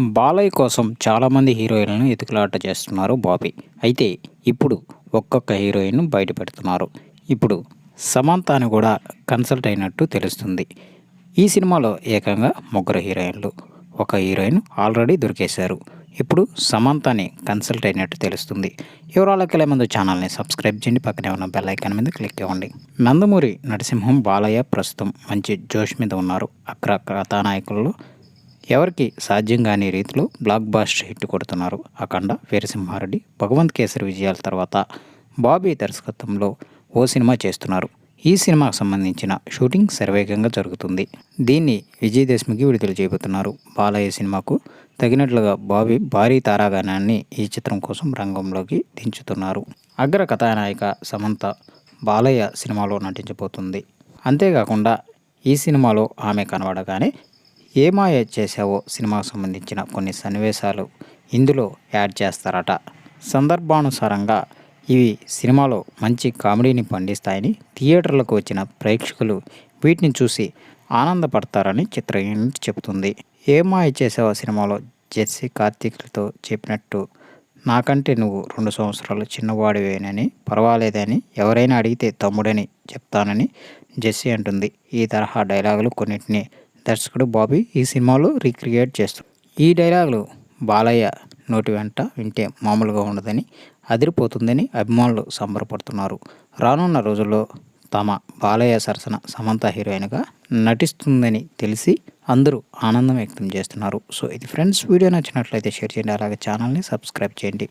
బాలయ్య కోసం చాలామంది హీరోయిన్లను ఎతుకులాట చేస్తున్నారు బాబీ. అయితే ఇప్పుడు ఒక్కొక్క హీరోయిన్ బయట పెడుతున్నారు. ఇప్పుడు సమంతాని కూడా కన్సల్ట్ అయినట్టు తెలుస్తుంది. ఈ సినిమాలో ఏకంగా ముగ్గురు హీరోయిన్లు ఒక హీరోయిన్ ఆల్రెడీ దొరికేశారు. ఇప్పుడు సమంతాని కన్సల్ట్ అయినట్టు తెలుస్తుంది. వివరాలకు ముందు ఛానల్ని సబ్స్క్రైబ్ చేయండి. పక్కనే ఉన్న బెల్ ఐకాన్ మీద క్లిక్ ఇవ్వండి నందమూరి నరసింహం బాలయ్య ప్రస్తుతం మంచి జోష్ మీద ఉన్నారు. అగ్ర కథానాయకుల్లో ఎవరికి సాధ్యం కాని రీతిలో బ్లాక్ బాస్టర్ హిట్ కొడుతున్నారు అఖండ వీరసింహారెడ్డి భగవంత్ కేసరి విజయాల తర్వాత బాబీ దర్శకత్వంలో ఓ సినిమా చేస్తున్నారు. ఈ సినిమాకు సంబంధించిన షూటింగ్ శరవేగంగా జరుగుతుంది. దీన్ని విజయదశమికి విడుదల చేయబోతున్నారు. బాలయ్య సినిమాకు తగినట్లుగా బాబీ భారీ తారాగానాన్ని ఈ చిత్రం కోసం రంగంలోకి దించుతున్నారు. అగ్ర కథానాయిక సమంత బాలయ్య సినిమాలో నటించబోతుంది. అంతేకాకుండా ఈ సినిమాలో ఆమె కనబడగానే ఏ మాయ చేశావో సినిమాకు సంబంధించిన కొన్ని సన్నివేశాలు ఇందులో యాడ్ చేస్తారట. సందర్భానుసారంగా ఇవి సినిమాలో మంచి కామెడీని పండిస్తాయని థియేటర్లకు వచ్చిన ప్రేక్షకులు వీటిని చూసి ఆనందపడతారని చిత్ర యూనిట్ చెబుతుంది. ఏ మాయ చేసావో సినిమాలో జెస్సీ కార్తీక్లతో చెప్పినట్టు నాకంటే నువ్వు రెండు సంవత్సరాలు చిన్నవాడివేనని పర్వాలేదని ఎవరైనా అడిగితే తమ్ముడని చెప్తానని జెస్సీ అంటుంది. ఈ తరహా డైలాగులు కొన్నిటిని దర్శకుడు బాబీ ఈ సినిమాలో రీక్రియేట్ చేస్తారు ఈ డైలాగులు బాలయ్య నోటి వెంట వింటే మామూలుగా ఉండదని అదిరిపోతుందని అభిమానులు సంబరపడుతున్నారు. రానున్న రోజుల్లో తమ బాలయ్య సరసన సమంత హీరోయిన్గా నటిస్తుందని తెలిసి అందరూ ఆనందం వ్యక్తం చేస్తున్నారు. సో ఇది ఫ్రెండ్స్ వీడియో నచ్చినట్లయితే షేర్ చేయండి. అలాగే ఛానల్ని సబ్స్క్రైబ్ చేయండి.